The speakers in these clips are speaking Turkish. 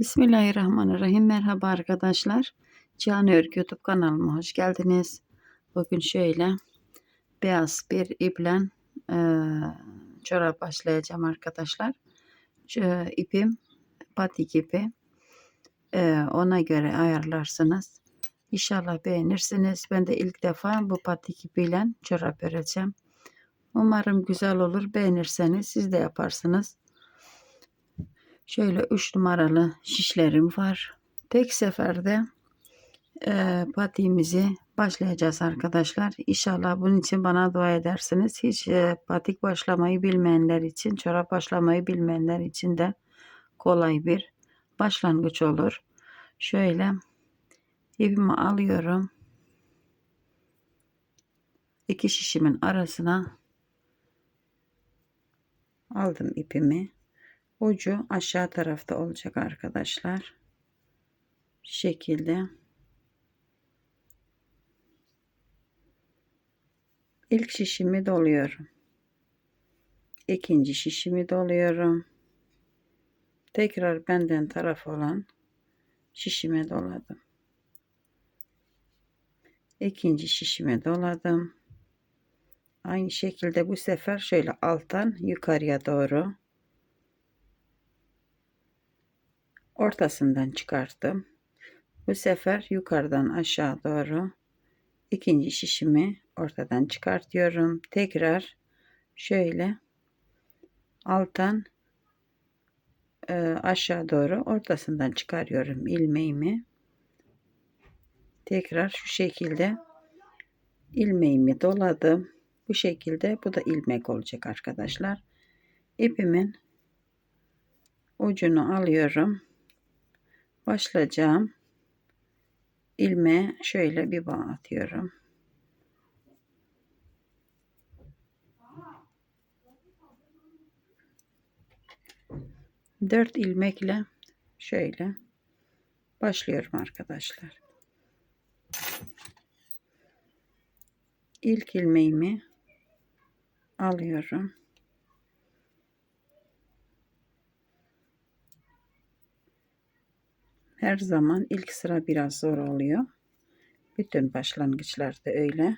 Bismillahirrahmanirrahim. Merhaba arkadaşlar. Can Örgü YouTube kanalıma hoş geldiniz. Bugün şöyle beyaz bir iple e, çorap başlayacağım arkadaşlar. Şu ipim patik ipi. E, ona göre ayarlarsınız. İnşallah beğenirsiniz. Ben de ilk defa bu patik ipiyle çorap öreceğim. Umarım güzel olur. Beğenirseniz siz de yaparsınız. Şöyle 3 numaralı şişlerim var. Tek seferde e, patiğimizi başlayacağız arkadaşlar. İnşallah bunun için bana dua edersiniz. Hiç e, patik başlamayı bilmeyenler için, çorap başlamayı bilmeyenler için de kolay bir başlangıç olur. Şöyle ipimi alıyorum. İki şişimin arasına aldım ipimi ucu aşağı tarafta olacak arkadaşlar. Şu şekilde. İlk şişimi doluyorum. İkinci şişimi doluyorum. Tekrar benden taraf olan şişime doladım. İkinci şişime doladım. Aynı şekilde bu sefer şöyle alttan yukarıya doğru ortasından çıkarttım. Bu sefer yukarıdan aşağı doğru ikinci şişimi ortadan çıkartıyorum. Tekrar şöyle alttan e, aşağı doğru ortasından çıkarıyorum ilmeğimi. Tekrar şu şekilde ilmeğimi doladım. Bu şekilde bu da ilmek olacak arkadaşlar. İpimin ucunu alıyorum başlayacağım ilmeğe şöyle bir bağ atıyorum. Dört ilmekle şöyle başlıyorum arkadaşlar. İlk ilmeğimi alıyorum. Her zaman ilk sıra biraz zor oluyor. Bütün başlangıçlarda öyle.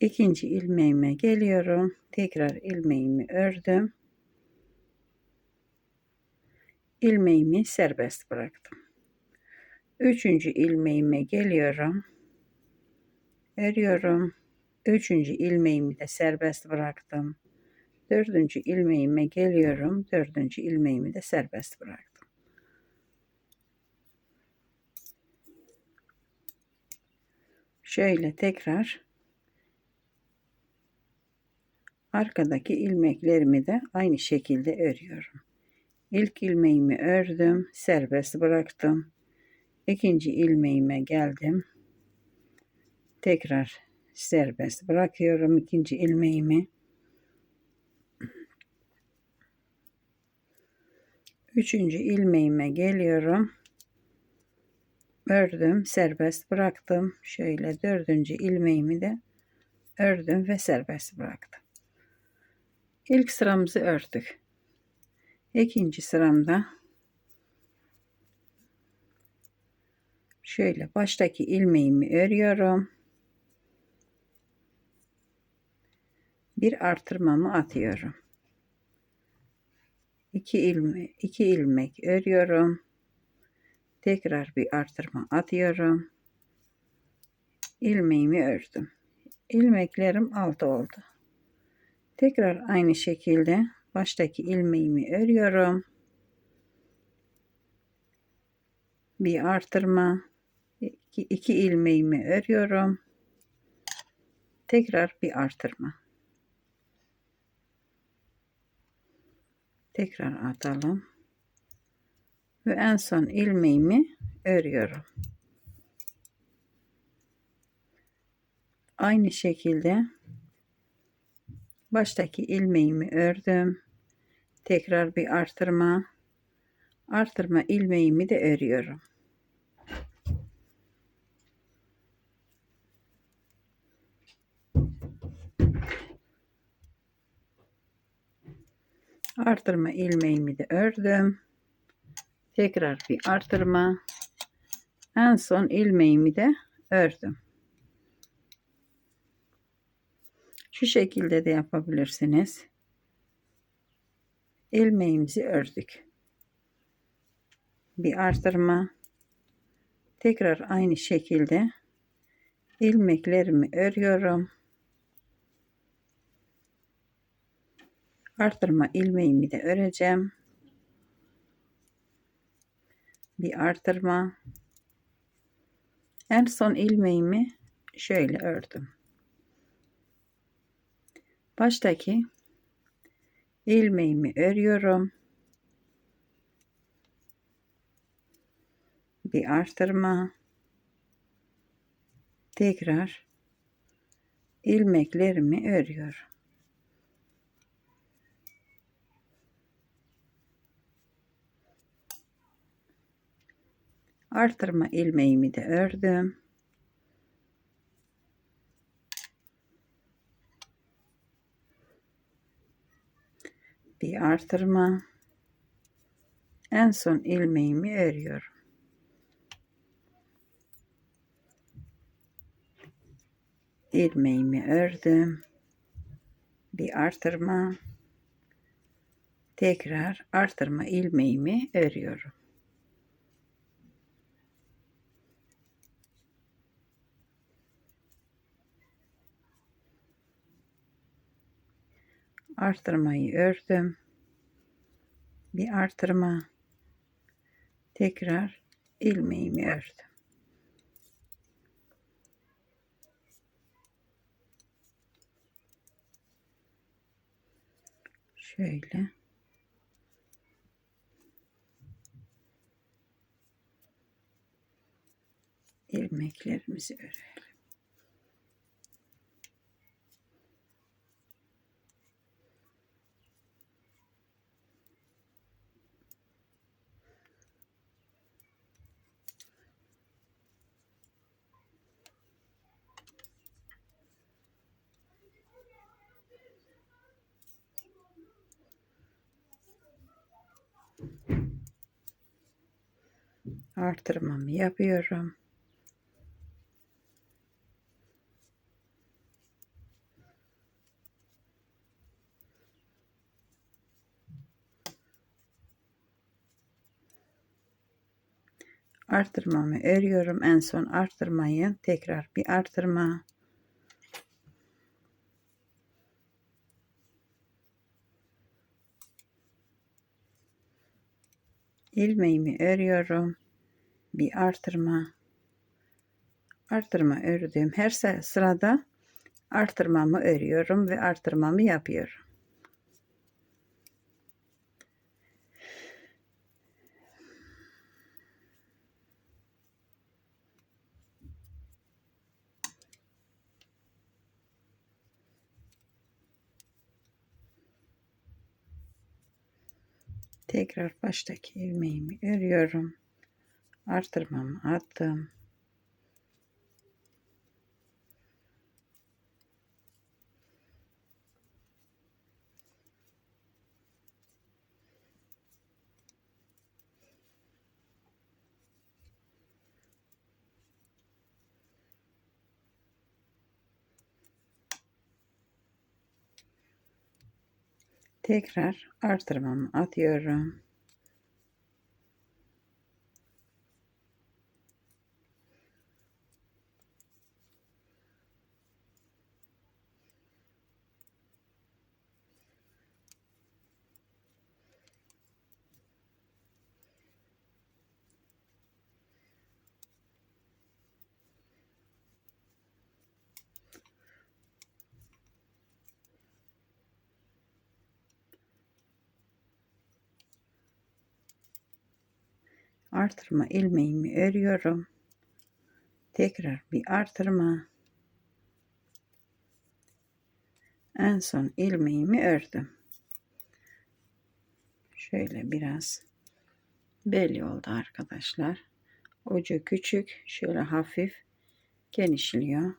İkinci ilmeğime geliyorum. Tekrar ilmeğimi ördüm. ilmeğimi serbest bıraktım. Üçüncü ilmeğime geliyorum. Örüyorum. Üçüncü ilmeğimi de serbest bıraktım. Dördüncü ilmeğime geliyorum. Dördüncü ilmeğimi de serbest bıraktım. Şöyle tekrar arkadaki ilmeklerimi de aynı şekilde örüyorum. İlk ilmeğimi ördüm, serbest bıraktım. İkinci ilmeğime geldim. Tekrar serbest bırakıyorum ikinci ilmeğimi. Üçüncü ilmeğime geliyorum. Ördüm, serbest bıraktım. Şöyle dördüncü ilmeğimi de ördüm ve serbest bıraktım. İlk sıramızı ördük. İkinci sıramda şöyle baştaki ilmeğimi örüyorum. Bir artırmamı atıyorum. 2 ilmek, 2 ilmek örüyorum. Tekrar bir artırma atıyorum. ilmeğimi ördüm. ilmeklerim 6 oldu. Tekrar aynı şekilde baştaki ilmeğimi örüyorum. Bir artırma, iki, iki ilmeğimi örüyorum. Tekrar bir artırma. Tekrar atalım. Ve en son ilmeğimi örüyorum. Aynı şekilde baştaki ilmeğimi ördüm. Tekrar bir artırma. Artırma ilmeğimi de örüyorum Artırma ilmeğimi de ördüm. Tekrar bir artırma. En son ilmeğimi de ördüm. Şu şekilde de yapabilirsiniz. Ilmeğimizi ördük. Bir artırma. Tekrar aynı şekilde ilmeklerimi örüyorum. Artırma ilmeğimi de öreceğim. Bir artırma. En son ilmeğimi şöyle ördüm. Baştaki ilmeğimi örüyorum. Bir artırma. Tekrar ilmeklerimi örüyorum. Artırma ilmeğimi de ördüm. bir artırma. En son ilmeğimi örüyorum ilmeğimi ördüm. Bir artırma. Tekrar artırma ilmeğimi örüyorum artırmayı ördüm. Bir artırma tekrar ilmeğimi ördüm. Şöyle ilmeklerimizi örelim. Artırmamı yapıyorum. Artırmamı örüyorum. En son artırmayı tekrar bir artırma ilmeğimi örüyorum. Bir artırma. Artırma ördüğüm her sırada artırmamı örüyorum ve artırmamı yapıyorum. tekrar baştaki ilmeğimi örüyorum artırmamı attım tekrar artırmamı atıyorum. Artırma ilmeğimi örüyorum. Tekrar bir artırma. En son ilmeğimi ördüm. Şöyle biraz belli oldu arkadaşlar. Ucu küçük, şöyle hafif genişliyor.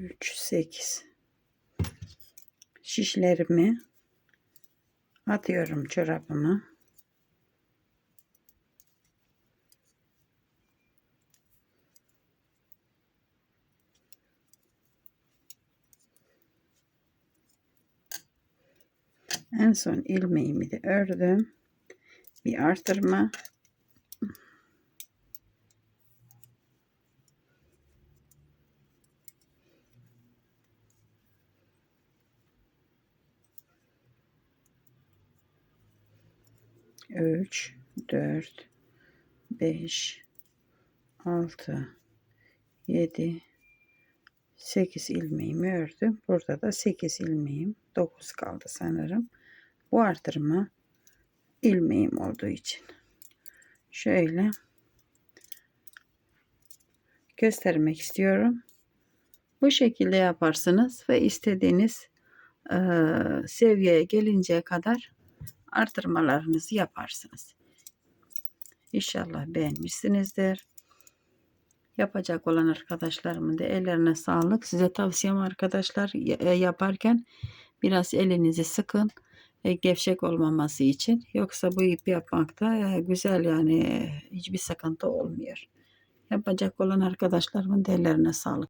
3 8 şişlerimi atıyorum çorabımı. En son ilmeğimi de ördüm. Bir artırma. Üç, dört, beş, altı, yedi, 8 ilmeğimi ördüm. Burada da 8 ilmeğim 9 kaldı sanırım. Bu artırma ilmeğim olduğu için. Şöyle göstermek istiyorum. Bu şekilde yaparsınız ve istediğiniz e, seviyeye gelinceye kadar artırmalarınızı yaparsınız. İnşallah beğenmişsinizdir. Yapacak olan arkadaşlarımın da ellerine sağlık. Size tavsiyem arkadaşlar yaparken biraz elinizi sıkın. E, gevşek olmaması için. Yoksa bu ip yapmakta e, güzel yani hiçbir sıkıntı olmuyor. Yapacak olan arkadaşlarımın da ellerine sağlık.